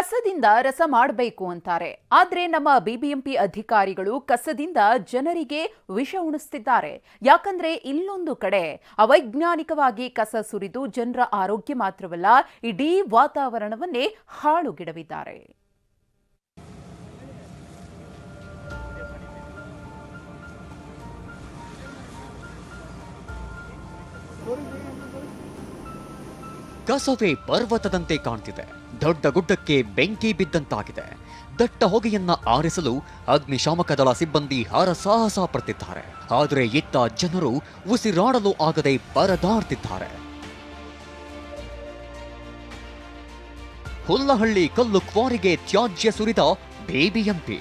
ಕಸದಿಂದ ರಸ ಮಾಡಬೇಕು ಅಂತಾರೆ. ಆದ್ರೆ ನಮ್ಮ ಬಿಬಿಎಂಪಿ ಅಧಿಕಾರಿಗಳು ಕಸದಿಂದ ಜನರಿಗೆ ವಿಷ ಉಣಿಸ್ತಿದ್ದಾರೆ. ಯಾಕಂದ್ರೆ ಇಲ್ಲೊಂದು ಕಡೆ ಅವೈಜ್ಞಾನಿಕವಾಗಿ ಕಸ ಸುರಿದು ಜನರ ಆರೋಗ್ಯ ಮಾತ್ರವಲ್ಲ, ಇಡೀ ವಾತಾವರಣವನ್ನೇ ಹಾಳುಗಿಡವಿದ್ದಾರೆ. ಕಸವೇ ಪರ್ವತದಂತೆ ಕಾಣ್ತಿದೆ. ದೊಡ್ಡ ಗುಡ್ಡಕ್ಕೆ ಬೆಂಕಿ ಬಿದ್ದಂತಾಗಿದೆ. ದಟ್ಟ ಹೊಗೆಯನ್ನ ಆರಿಸಲು ಅಗ್ನಿಶಾಮಕ ದಳ ಸಿಬ್ಬಂದಿ ಹರಸಾಹಸ ಪಡ್ತಿದ್ದಾರೆ. ಆದರೆ ಇತ್ತ ಜನರು ಉಸಿರಾಡಲು ಆಗದೆ ಪರದಾಡ್ತಿದ್ದಾರೆ ಹುಲ್ಲಹಳ್ಳಿ ಕಲ್ಲು ಕ್ವಾರಿಗೆ ತ್ಯಾಜ್ಯ ಸುರಿದ ಬಿಬಿಎಂಪಿ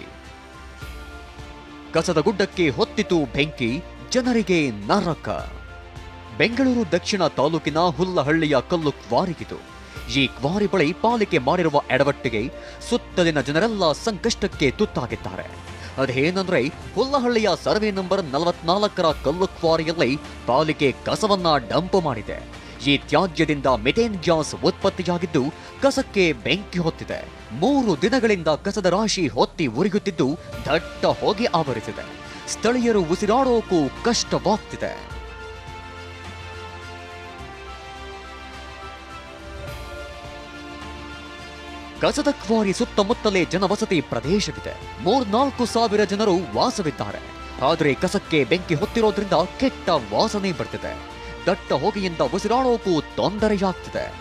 ಕಸದ ಗುಡ್ಡಕ್ಕೆ ಹೊತ್ತಿತು ಬೆಂಕಿ, ಜನರಿಗೆ ನರಕ. ಬೆಂಗಳೂರು ದಕ್ಷಿಣ ತಾಲೂಕಿನ ಹುಲ್ಲಹಳ್ಳಿಯ ಕಲ್ಲು ಕ್ವಾರಿಗಿದು. ಈ ಕ್ವಾರಿ ಬಳಿ ಪಾಲಿಕೆ ಮಾಡಿರುವ ಎಡವಟ್ಟಿಗೆ ಸುತ್ತಲಿನ ಜನರೆಲ್ಲ ಸಂಕಷ್ಟಕ್ಕೆ ತುತ್ತಾಗಿದ್ದಾರೆ. ಅದೇನಂದ್ರೆ, ಹುಲ್ಲಹಳ್ಳಿಯ ಸರ್ವೆ ನಂಬರ್ ನಲವತ್ನಾಲ್ಕರ ಕಲ್ಲು ಕ್ವಾರಿಯಲ್ಲಿ ಪಾಲಿಕೆ ಕಸವನ್ನ ಡಂಪ್ ಮಾಡಿದೆ. ಈ ತ್ಯಾಜ್ಯದಿಂದ ಮಿಥೇನ್ ಗ್ಯಾಸ್ ಉತ್ಪತ್ತಿಯಾಗಿದ್ದು, ಕಸಕ್ಕೆ ಬೆಂಕಿ ಹೊತ್ತಿದೆ. ಮೂರು ದಿನಗಳಿಂದ ಕಸದ ರಾಶಿ ಹೊತ್ತಿ ಉರಿಯುತ್ತಿದ್ದು, ದಟ್ಟ ಹೊಗೆ ಆವರಿಸಿದೆ. ಸ್ಥಳೀಯರು ಉಸಿರಾಡೋಕು ಕಷ್ಟವಾಗ್ತಿದೆ. ಕಸದ ಕ್ವಾರಿ ಸುತ್ತಮುತ್ತಲೇ ಜನವಸತಿ ಪ್ರದೇಶವಿದೆ. ಮೂರ್ನಾಲ್ಕು ಸಾವಿರ ಜನರು ವಾಸವಿದ್ದಾರೆ. ಆದರೆ ಕಸಕ್ಕೆ ಬೆಂಕಿ ಹೊತ್ತಿರೋದ್ರಿಂದ ಕೆಟ್ಟ ವಾಸನೆ ಬರ್ತಿದೆ. ದಟ್ಟ ಹೊಗೆಯಿಂದ ಉಸಿರಾಡೋಕು ತೊಂದರೆಯಾಗ್ತಿದೆ.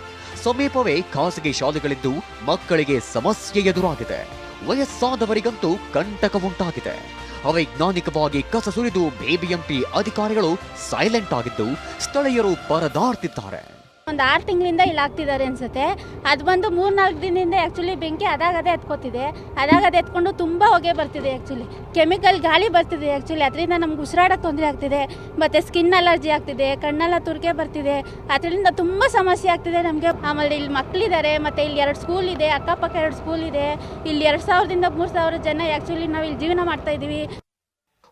ಸಮೀಪವೇ ಖಾಸಗಿ ಶಾಲೆಗಳಿದ್ದು ಮಕ್ಕಳಿಗೆ ಸಮಸ್ಯೆ ಎದುರಾಗಿದೆ. ವಯಸ್ಸಾದವರಿಗಂತೂ ಕಂಟಕ ಉಂಟಾಗಿದೆ ಅವೈಜ್ಞಾನಿಕವಾಗಿ ಕಸ ಸುರಿದು ಬಿಬಿಎಂಪಿ ಅಧಿಕಾರಿಗಳು ಸೈಲೆಂಟ್ ಆಗಿದ್ದು ಸ್ಥಳೀಯರು ಪರದಾಡ್ತಿದ್ದಾರೆ. ಒಂದು ಆರು ತಿಂಗಳಿಂದ ಇಲ್ಲಿ ಹಾಕ್ತಿದ್ದಾರೆ ಅನ್ಸುತ್ತೆ. ಅದು ಬಂದು ಮೂರು ನಾಲ್ಕು ದಿನದಿಂದ ಆ್ಯಕ್ಚುಲಿ ಬೆಂಕಿ ಅದಾಗದೇ ಎತ್ಕೋತಿದೆ. ಅದಾಗದೇ ಎತ್ಕೊಂಡು ತುಂಬ ಹೊಗೆ ಬರ್ತಿದೆ ಆ್ಯಕ್ಚುಲಿ ಕೆಮಿಕಲ್ ಗಾಳಿ ಬರ್ತಿದೆ ಆ್ಯಕ್ಚುಲಿ ಅದರಿಂದ ನಮ್ಗೆ ಉಸಿರಾಡೋಕ್ಕೆ ತೊಂದರೆ ಆಗ್ತಿದೆ. ಮತ್ತು ಸ್ಕಿನ್ ಅಲರ್ಜಿ ಆಗ್ತಿದೆ, ಕಣ್ಣೆಲ್ಲ ತುರಿಕೆ ಬರ್ತಿದೆ. ಅದರಿಂದ ತುಂಬ ಸಮಸ್ಯೆ ಆಗ್ತಿದೆ ನಮಗೆ. ಆಮೇಲೆ ಇಲ್ಲಿ ಮಕ್ಕಳಿದ್ದಾರೆ ಮತ್ತು ಇಲ್ಲಿ ಎರಡು ಸ್ಕೂಲ್ ಇದೆ, ಅಕ್ಕಪಕ್ಕ ಎರಡು ಸ್ಕೂಲ್ ಇದೆ. ಇಲ್ಲಿ ಎರಡು ಸಾವಿರದಿಂದ ಮೂರು ಸಾವಿರ ಜನ ಆ್ಯಕ್ಚುಲಿ ನಾವು ಇಲ್ಲಿ ಜೀವನ ಮಾಡ್ತಾ ಇದ್ದೀವಿ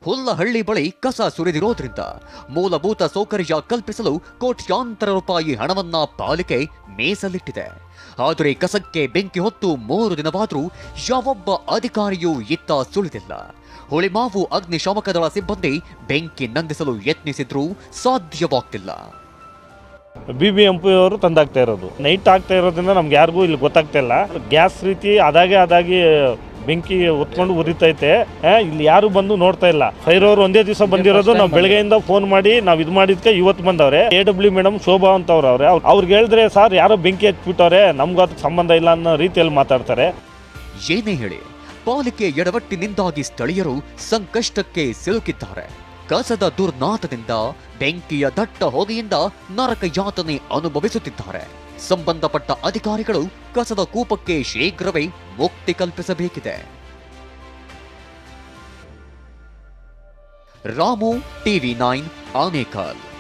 ಹುಲ್ಲಹಳ್ಳಿ ಬಳಿ ಕಸ ಸುರಿದಿರೋದ್ರಿಂದ ಮೂಲಭೂತ ಸೌಕರ್ಯ ಕಲ್ಪಿಸಲು ಕೋಟ್ಯಾಂತರ ರೂಪಾಯಿ ಹಣವನ್ನ ಪಾಲಿಕೆ ಮೀಸಲಿಟ್ಟಿದೆ. ಆದರೆ ಕಸಕ್ಕೆ ಬೆಂಕಿ ಹೊತ್ತು ಮೂರು ದಿನವಾದರೂ ಯಾವೊಬ್ಬ ಅಧಿಕಾರಿಯೂ ಇತ್ತ ಸುಳಿದಿಲ್ಲ. ಹುಳಿಮಾವು ಅಗ್ನಿಶಾಮಕ ದಳ ಸಿಬ್ಬಂದಿ ಬೆಂಕಿ ನಂದಿಸಲು ಯತ್ನಿಸಿದ್ರೂ ಸಾಧ್ಯವಾಗ್ತಿಲ್ಲ. ಬಿ ಬಿ ಎಂ ಪಿ ಅವರು ತಂದಾಗ್ತಾ ಇರೋದು. ನೈಟ್ ಆಗ್ತಾ ಇರೋದ್ರಿಂದ ನಮ್ಗೆ ಯಾರಿಗೂ ಇಲ್ಲಿ ಗೊತ್ತಾಗ್ತಾ ಇಲ್ಲ. ಗ್ಯಾಸ್ ರೀತಿ ಅದಾಗೆ ಅದಾಗಿ ಬೆಂಕಿ ಹೊತ್ಕೊಂಡು ಉರಿತೈತೆ. ಆ, ಇಲ್ಲಿ ಯಾರು ಬಂದು ನೋಡ್ತಾ ಇಲ್ಲ. ಫೈರ್ ಅವರು ಒಂದೇ ದಿವಸ ಬಂದಿರೋದು. ನಾವು ಬೆಳಗ್ಗೆಯಿಂದ ಫೋನ್ ಮಾಡಿ ನಾವು ಇದು ಮಾಡಿದ್ಕೆ ಇವತ್ತು ಬಂದವ್ರೆ. ಎ ಡಬ್ಲ್ಯೂ ಮೇಡಮ್ ಶೋಭಾ ಅಂತ ಅವ್ರು. ಅವ್ರೆ ಅವ್ರ್- ಅವ್ರಿಗೆ ಹೇಳಿದ್ರೆ ಸರ್ ಯಾರೋ ಬೆಂಕಿ ಹಚ್ಬಿಟ್ಟವ್ರೆ ನಮ್ಗೆ ಅದಕ್ಕೆ ಸಂಬಂಧ ಇಲ್ಲ ಅನ್ನೋ ರೀತಿಯಲ್ಲಿ ಮಾತಾಡ್ತಾರೆ. ಏನೇ ಹೇಳಿ ಪಾಲಿಕೆ ಎಡವಟ್ಟಿನಿಂದಾಗಿ ಸ್ಥಳೀಯರು ಸಂಕಷ್ಟಕ್ಕೆ ಸಿಲುಕಿದ್ದಾರೆ. ಕಸದ ದುರ್ನಾಥದಿಂದ, ಬೆಂಕಿಯ ದಟ್ಟ ಹೊಗೆಯಿಂದ ನರಕ ಯಾತನೆ ಅನುಭವಿಸುತ್ತಿದ್ದಾರೆ. ಸಂಬಂಧಪಟ್ಟ ಅಧಿಕಾರಿಗಳು ಕಸದ ಕೂಪಕ್ಕೆ ಶೀಘ್ರವೇ ಮುಕ್ತಿ ಕಲ್ಪಿಸಬೇಕಿದೆ. Ramu, TV nine, Anekal.